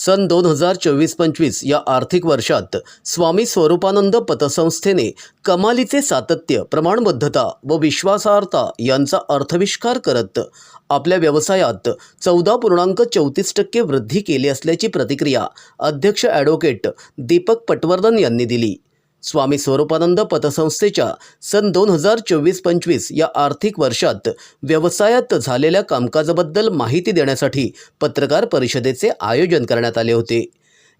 सन दोन हजार चोवीस पंचवीस या आर्थिक वर्षात स्वामी स्वरूपानंद पतसंस्थेने कमालीचे सातत्य प्रमाणबद्धता व विश्वासार्हता यांचा अर्थविष्कार करत आपल्या व्यवसायात चौदा पूर्णांक चौतीस टक्के वृद्धी केली असल्याची प्रतिक्रिया अध्यक्ष ॲडव्होकेट दीपक पटवर्धन यांनी दिली. स्वामी स्वरूपानंद पतसंस्थेच्या सन दोन हजार चोवीस पंचवीस या आर्थिक वर्षात व्यवसायात झालेल्या कामकाजाबद्दल माहिती देण्यासाठी पत्रकार परिषदेचे आयोजन करण्यात आले होते.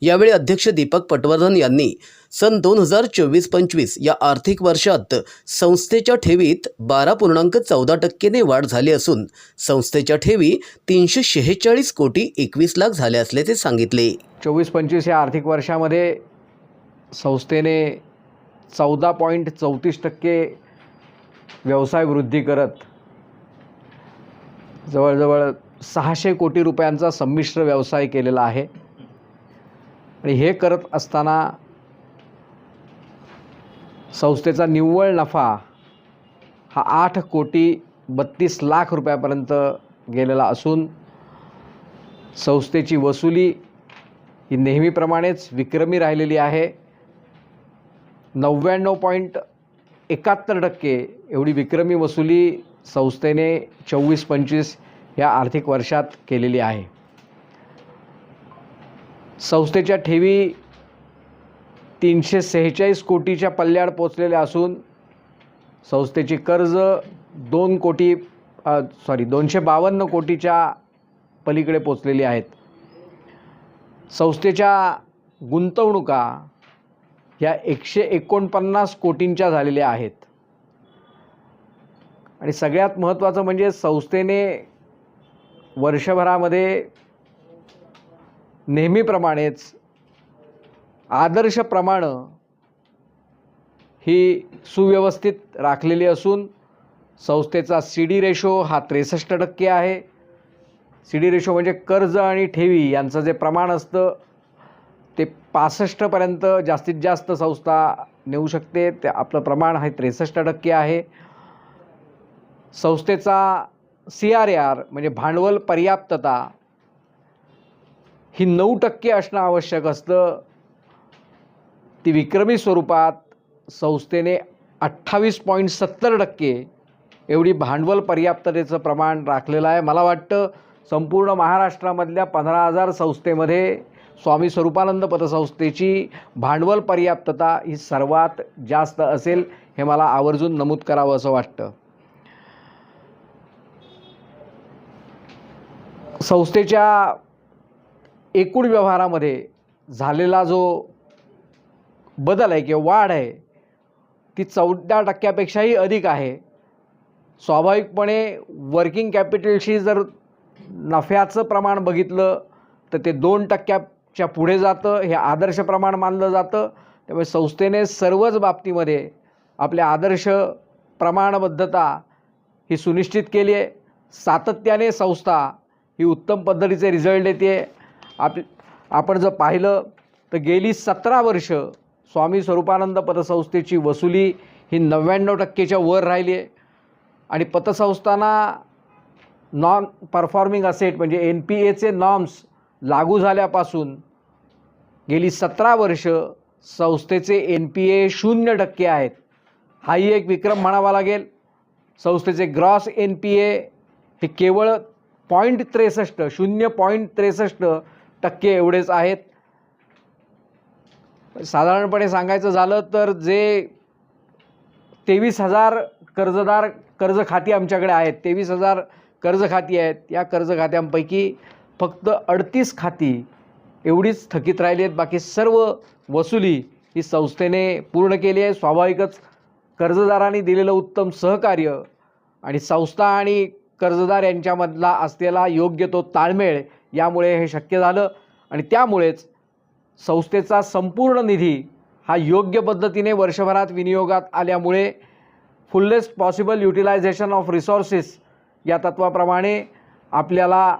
यावेळी अध्यक्ष दीपक पटवर्धन यांनी सन दोन हजार चोवीस पंचवीस या आर्थिक वर्षात संस्थेच्या ठेवीत बारा पूर्णांक चौदा टक्केने वाढ झाली असून संस्थेच्या ठेवी तीनशे शेहेचाळीस कोटी एकवीस लाख झाल्या असल्याचे सांगितले. चोवीस पंचवीस या आर्थिक वर्षामध्ये संस्थेने चौदा पॉईंट चौतीस टक्के व्यवसाय वृद्धी करत जवळजवळ सहाशे कोटी रुपयांचा संमिश्र व्यवसाय केलेला आहे. आणि हे करत असताना संस्थेचा निव्वळ नफा हा आठ कोटी बत्तीस लाख रुपयापर्यंत गेलेला असून संस्थेची वसुली ही नेहमीप्रमाणेच विक्रमी राहिलेली आहे. नव्याण्णव पॉईंट एकाहत्तर टक्के एवढी विक्रमी वसुली संस्थेने चोवीस पंचवीस या आर्थिक वर्षात केलेली आहे. संस्थेच्या ठेवी तीनशे सेहेचाळीस कोटीच्या पल्ल्याड पोचलेल्या असून संस्थेची कर्ज दोन कोटी सॉरी दोनशे बावन्न कोटीच्या पलीकडे पोचलेली आहेत. संस्थेच्या गुंतवणुका ह्या एकशे एकोणपन्नास कोटींच्या झालेल्या आहेत. आणि सगळ्यात महत्त्वाचं म्हणजे संस्थेने वर्षभरामध्ये नेहमीप्रमाणेच आदर्शप्रमाणं ही सुव्यवस्थित राखलेली असून संस्थेचा सी डी रेशो हा त्रेसष्ट टक्के आहे. सी डी रेशो म्हणजे कर्ज आणि ठेवी यांचं जे प्रमाण असतं पासष्टपर्यंत जास्तीत जास्त संस्था नेऊ शकते. ते आपलं प्रमाण हे त्रेसष्ट टक्के आहे. संस्थेचा सी आर ए आर म्हणजे भांडवल पर्याप्तता ही नऊ टक्के असणं आवश्यक असतं. ती विक्रमी स्वरूपात संस्थेने अठ्ठावीस पॉईंट सत्तर टक्के एवढी भांडवल पर्याप्ततेचं प्रमाण राखलेलं आहे. मला वाटतं संपूर्ण महाराष्ट्रामधल्या पंधरा हजार संस्थेमध्ये स्वामी स्वरूपानंद पतसंस्थेची भांडवल पर्याप्तता ही सर्वात जास्त असेल हे मला आवर्जून नमूद करावं असं वाटतं. संस्थेच्या एकूण व्यवहारामध्ये झालेला जो बदल आहे किंवा वाढ आहे ती चौदा टक्क्यापेक्षाही अधिक आहे. स्वाभाविकपणे वर्किंग कॅपिटलशी जर नफ्याचं प्रमाण बघितलं तर ते दोन टक्क्या च्या पुढे जातं हे आदर्श प्रमाण मानलं जातं. त्यामुळे संस्थेने सर्वच बाबतीमध्ये आपल्या आदर्श प्रमाणबद्धता ही सुनिश्चित केली आहे. सातत्याने संस्था ही उत्तम पद्धतीचे रिझल्ट देते आप आपण जर पाहिलं तर गेली सतरा वर्ष स्वामी स्वरूपानंद पतसंस्थेची वसुली ही नव्याण्णव टक्केच्या वर राहिली आहे. आणि पतसंस्थांना नॉन परफॉर्मिंग असेट म्हणजे एन पी एचे नॉर्म्स लागू झाल्यापासून गेली सतरा वर्ष संस्थेचे एन पी ए शून्य टक्के आहेत. हाही एक विक्रम म्हणावा लागेल. संस्थेचे ग्रॉस एन पी ए हे केवळ पॉईंट त्रेसष्ट शून्य पॉईंट त्रेसष्ट टक्के एवढेच आहेत. साधारणपणे सांगायचं झालं तर जे तेवीस हजार कर्जदार कर्ज खाती आमच्याकडे आहेत तेवीस हजार कर्ज खाती आहेत या कर्ज खात्यांपैकी फक्त अडतीस खाती एवढीच थकीत राहिली आहेत. बाकी सर्व वसुली ही संस्थेने पूर्ण केली आहे. स्वाभाविकच कर्जदारांनी दिलेलं उत्तम सहकार्य आणि संस्था आणि कर्जदार यांच्यामधला असलेला योग्य तो ताळमेळ यामुळे हे शक्य झालं आणि त्यामुळेच संस्थेचा संपूर्ण निधी हा योग्य पद्धतीने वर्षभरात विनियोगात आल्यामुळे fullest possible utilisation of resources या तत्वाप्रमाणे आपल्याला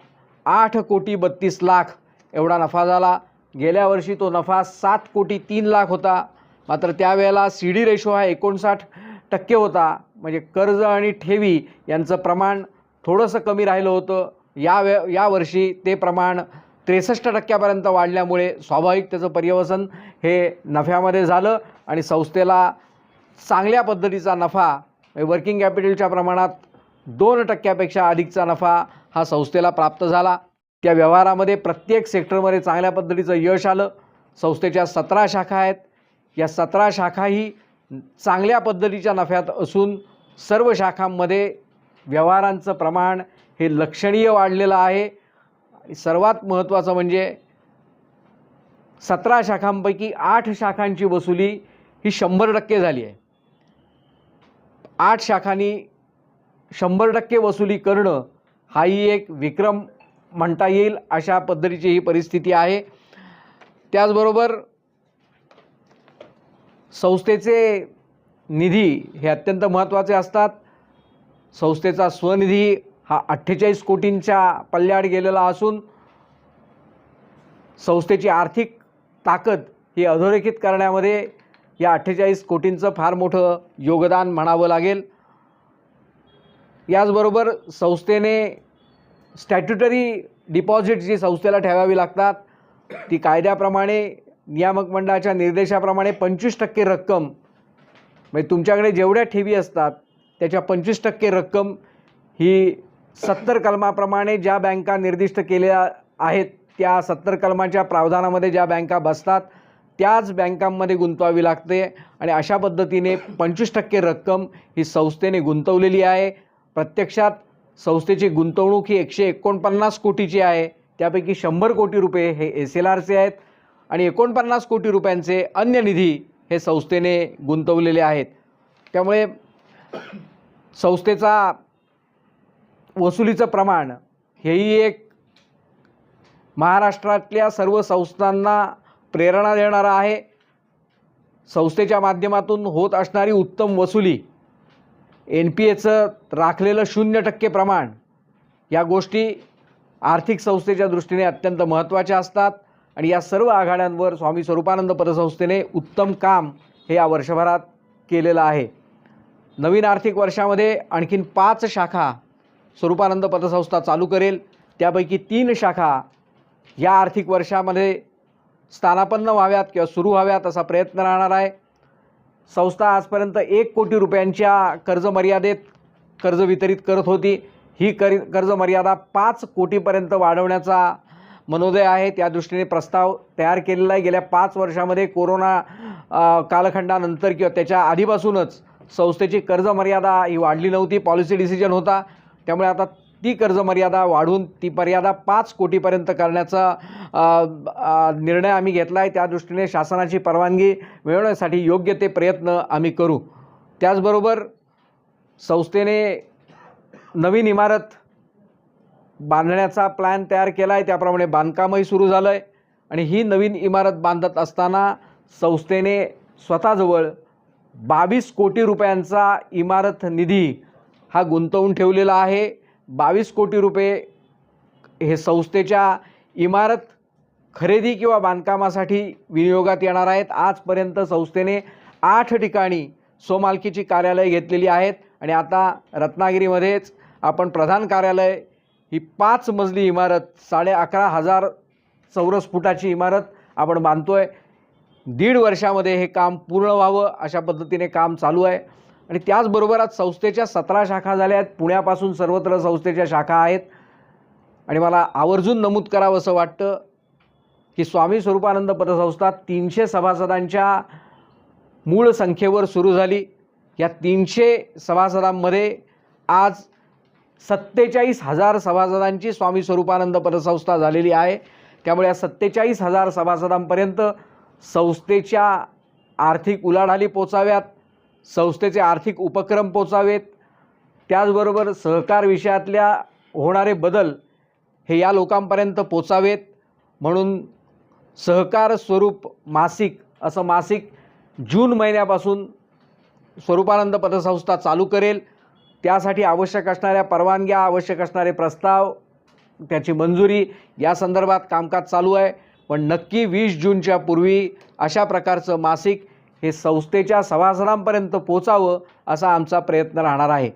आठ कोटी बत्तीस लाख एवढा नफा झाला. गेल्या वर्षी तो नफा सात कोटी तीन लाख होता. मात्र त्यावेळेला सी डी रेशो हा एकोणसाठ टक्के होता. म्हणजे कर्ज आणि ठेवी यांचं प्रमाण थोडंसं कमी राहिलं होतं. या वे यावर्षी ते प्रमाण त्रेसष्ट टक्क्यापर्यंत वाढल्यामुळे स्वाभाविक त्याचं पर्यवसन हे नफ्यामध्ये झालं आणि संस्थेला चांगल्या पद्धतीचा नफा म्हणजे वर्किंग कॅपिटलच्या प्रमाणात दोन टक्क्यापेक्षा अधिकचा नफा हा संस्थेला प्राप्त झाला. त्या व्यवहारामध्ये प्रत्येक सेक्टरमध्ये चांगल्या पद्धतीचं यश आलं. संस्थेच्या सतरा शाखा आहेत. या सतरा शाखाही चांगल्या पद्धतीच्या नफ्यात असून सर्व शाखांमध्ये व्यवहारांचं प्रमाण हे लक्षणीय वाढलेलं आहे. सर्वात महत्त्वाचं म्हणजे सतरा शाखांपैकी आठ शाखांची वसुली ही शंभर टक्के झाली आहे. आठ शाखांनी शंभर टक्के वसुली करणं हाही एक विक्रम म्हणता येईल अशा पद्धतीची ही परिस्थिती आहे. त्याचबरोबर संस्थेचे निधी हे अत्यंत महत्त्वाचे असतात. संस्थेचा स्वनिधी हा अठ्ठेचाळीस कोटींच्या पल्ल्याआड गेलेला असून संस्थेची आर्थिक ताकद ही अधोरेखित करण्यामध्ये या अठ्ठेचाळीस कोटींचं फार मोठं योगदान म्हणावं लागेल. याचबरोबर संस्थेने स्टॅट्युटरी डिपॉझिट जी संस्थेला ठेवावी लागतात ती कायद्याप्रमाणे नियामक मंडळाच्या निर्देशाप्रमाणे पंचवीस टक्के रक्कम म्हणजे तुमच्याकडे जेवढ्या ठेवी असतात त्याच्या पंचवीस टक्के रक्कम ही सत्तर कलमाप्रमाणे ज्या बँका निर्दिष्ट केलेल्या आहेत त्या सत्तर कलमाच्या प्रावधानामध्ये ज्या बँका बसतात त्याच बँकांमध्ये गुंतवावी लागते आणि अशा पद्धतीने पंचवीस टक्के रक्कम ही संस्थेने गुंतवलेली आहे. प्रत्यक्षात संस्थेची गुंतवणूक ही एकशे एकोणपन्नास कोटीची आहे. त्यापैकी शंभर कोटी रुपये हे एस एल आरचे आहेत आणि एकोणपन्नास कोटी रुपयांचे अन्य निधी हे संस्थेने गुंतवलेले आहेत. त्यामुळे संस्थेचा वसुलीचं प्रमाण हेही एक महाराष्ट्रातल्या सर्व संस्थांना प्रेरणा देणारं आहे. संस्थेच्या माध्यमातून होत असणारी उत्तम वसुली एन पी एचं राखलेलं शून्य टक्के प्रमाण या गोष्टी आर्थिक संस्थेच्या दृष्टीने अत्यंत महत्त्वाच्या असतात आणि या सर्व आघाड्यांवर स्वामी स्वरूपानंद पतसंस्थेने उत्तम काम हे या वर्षभरात केलेलं आहे. नवीन आर्थिक वर्षामध्ये आणखीन पाच शाखा स्वरूपानंद पतसंस्था चालू करेल. त्यापैकी तीन शाखा या आर्थिक वर्षामध्ये स्थानापन्न व्हाव्यात किंवा सुरू व्हाव्यात असा प्रयत्न राहणार आहे. संस्था आजपर्यंत एक कोटी रुपयांच्या कर्जमर्यादेत कर्ज वितरित करत होती. ही करी कर्जमर्यादा पाच कोटीपर्यंत वाढवण्याचा मनोदय आहे. त्या दृष्टीने प्रस्ताव तयार केलेला आहे. गेल्या पाच वर्षामध्ये कोरोना कालखंडानंतर किंवा त्याच्या आधीपासूनच संस्थेची कर्जमर्यादा ही वाढली नव्हती. पॉलिसी डिसिजन होता. त्यामुळे आता ती कर्जमर्यादा वाढून वाढवून ती मर्यादा पाच कोटीपर्यंत करण्याचा निर्णय आम्ही घेतला आहे त्या दृष्टीने शासनाची परवानगी मिळवण्यासाठी योग्य ते प्रयत्न आम्ही करू. त्याचबरोबर संस्थेने नवीन इमारत बांधण्याचा प्लॅन तयार केला आहे त्याप्रमाणे बांधकामही सुरू झालं आहे आणि ही नवीन इमारत बांधत असताना संस्थेने स्वतःजवळ बावीस कोटी रुपयांचा इमारत निधी हा गुंतवून ठेवलेला आहे. बावीस कोटी रुपये हे संस्थेच्या इमारत खरेदी किंवा बांधकामासाठी विनियोगात येणार आहेत. आजपर्यंत संस्थेने आठ ठिकाणी स्वमालकीची कार्यालय घेतलेली आहेत आणि आता रत्नागिरीमध्येच आपण प्रधान कार्यालय ही पाच मजली इमारत साडे अकरा हजार चौरस फुटाची इमारत आपण बांधतो आहे दीड वर्षामध्ये हे काम पूर्ण व्हावं अशा पद्धतीने काम चालू आहे. आणि त्याचबरोबर आज संस्थेच्या सतरा शाखा झाल्या आहेत. पुण्यापासून सर्वत्र संस्थेच्या शाखा आहेत. आणि मला आवर्जून नमूद करावं असं वाटतं की स्वामी स्वरूपानंद पतसंस्था तीनशे सभासदांच्या मूळ संख्येवर सुरू झाली. या तीनशे सभासदांमध्ये आज सत्तेचाळीस हजार सभासदांची स्वामी स्वरूपानंद पतसंस्था झालेली आहे. त्यामुळे या सत्तेचाळीस हजार सभासदांपर्यंत संस्थेच्या आर्थिक उलाढाली पोचाव्यात. संस्थेचे आर्थिक उपक्रम पोचावेत. त्याचबरोबर सहकार विषयातल्या होणारे बदल हे या लोकांपर्यंत पोचावेत. म्हणून सहकार स्वरूप मासिक असं मासिक जून महिन्यापासून स्वरूपानंद पतसंस्था चालू करेल. त्यासाठी आवश्यक असणाऱ्या परवानग्या आवश्यक असणारे प्रस्ताव त्याची मंजुरी या संदर्भात कामकाज चालू आहे. पण नक्की वीस जूनच्या पूर्वी अशा प्रकारचं मासिक हे संस्थेच्या सभासदांपर्यंत पोचावं असा आमचा प्रयत्न राहणार आहे.